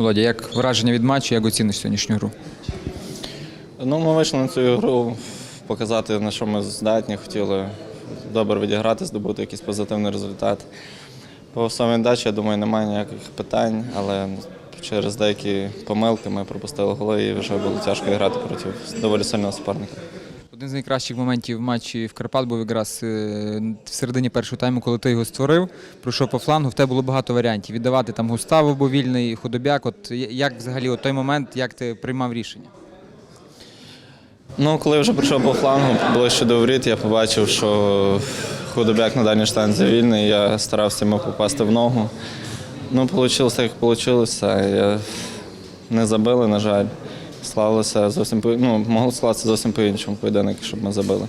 Володя, як враження від матчу, як оціниш сьогоднішню гру? Ну, ми вийшли на цю гру показати, на що ми здатні, хотіли добре відіграти, здобути якийсь позитивний результат. По самій дачі, я думаю, немає ніяких питань, але через деякі помилки ми пропустили голи і вже було тяжко грати проти доволі сильного суперника. Один з найкращих моментів в матчі в Карпат був якраз е, в середині першого тайму, коли ти його створив, пройшов по флангу, в тебе було багато варіантів. Віддавати там Густаву був вільний, худобяк. От як взагалі от той момент, як ти приймав рішення? Ну, коли вже прийшов по флангу, ближче до воріт, я побачив, що худобяк на дальній штанзі вільний, я старався йому попасти в ногу. Ну, вийшло як вийшло. Я не забили, на жаль. Слалося зовсім ну, могло склатися зовсім по-іншому поєдинок, щоб ми забили.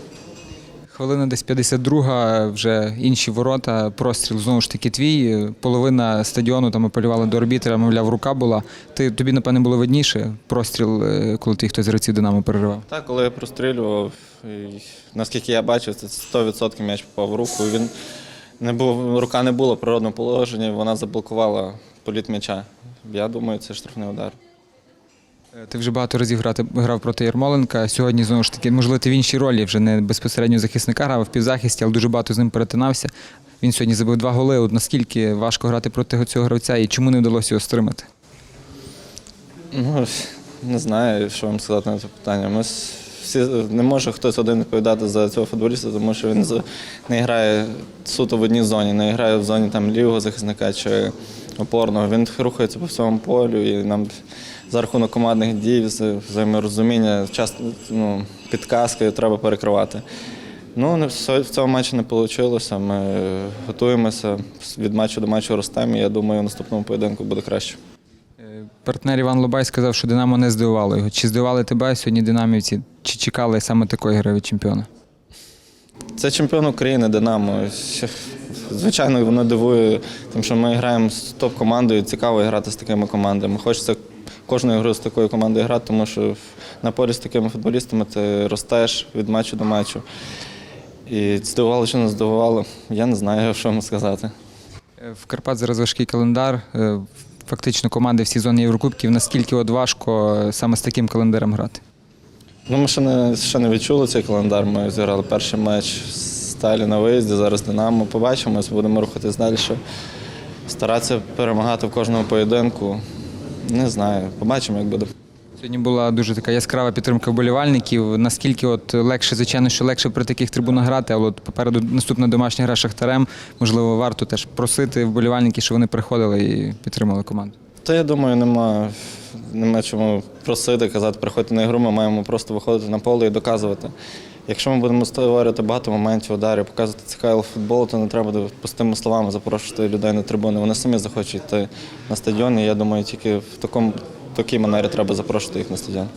Хвилина десь 52, вже інші ворота, простріл знову ж таки твій. Половина стадіону там апелювала до арбітра, мовляв, рука була. Ти тобі, напевне, було видніше простріл, е, коли ти хтось з гравців Динамо переривав. Так, коли я прострілював, і, наскільки я бачив, це 100% м'яч попав в руку. І він не був, рука не була в природному положенні, вона заблокувала політ м'яча. Я думаю, це штрафний удар. Е, Ти вже багато разів грав проти Ярмоленка. Сьогодні знову ж таки, можливо, ти в іншій ролі вже не безпосередньо захисника грав а в півзахисті, але дуже багато з ним перетинався. Він сьогодні забив два голи. От наскільки важко грати проти цього гравця і чому не вдалося його стримати? Ну, не знаю, що вам сказати на це питання. Ми всі не може хтось один відповідати за цього футболіста, тому що він не грає суто в одній зоні, не грає в зоні там лівого захисника чи опорного. Він рухається по всьому полю і нам за рахунок командних дій, взаєморозуміння, часто ну, підказки треба перекривати. Ну, в цьому матчі не вийшло. Ми готуємося від матчу до матчу ростемо. Я думаю, в наступному поєдинку буде краще. Е, Партнер Іван Лобай сказав, що Динамо не здивувало його. Чи здивували тебе сьогодні динамівці? Чи чекали саме такої гри від чемпіона? Це чемпіон України Динамо. Звичайно, воно дивує, тим, що ми граємо з топ-командою, цікаво грати з такими командами. Хочеться кожної гри з такою командою грати, тому що на полі з такими футболістами ти ростеш від матчу до матчу. І здивувало чи не здивувало, я не знаю, що вам сказати. Е, В Карпат зараз важкий календар. Фактично команди в сезоні Єврокубків. Наскільки от важко саме з таким календарем грати? Ну, ми ще не, ще не відчули цей календар. Ми зіграли перший матч з Сталі на виїзді, зараз Динамо. Побачимось, будемо рухатись далі. Старатися перемагати в кожному поєдинку. Не знаю, побачимо, як буде. Сьогодні була дуже така яскрава підтримка вболівальників. Наскільки от легше, звичайно, що легше при таких трибунах грати, але от попереду наступна домашня гра Шахтарем. Можливо, варто теж просити вболівальників, щоб вони приходили і підтримали команду. Та я думаю, нема, нема чому просити, казати, приходьте на ігру, ми маємо просто виходити на поле і доказувати. Якщо ми будемо створювати багато моментів, ударів, показувати цікавий футбол, то не треба пустими словами запрошувати людей на трибуни. Вони самі захочуть йти на стадіон, і я думаю, тільки в такому такій манері треба запрошувати їх на стадіон.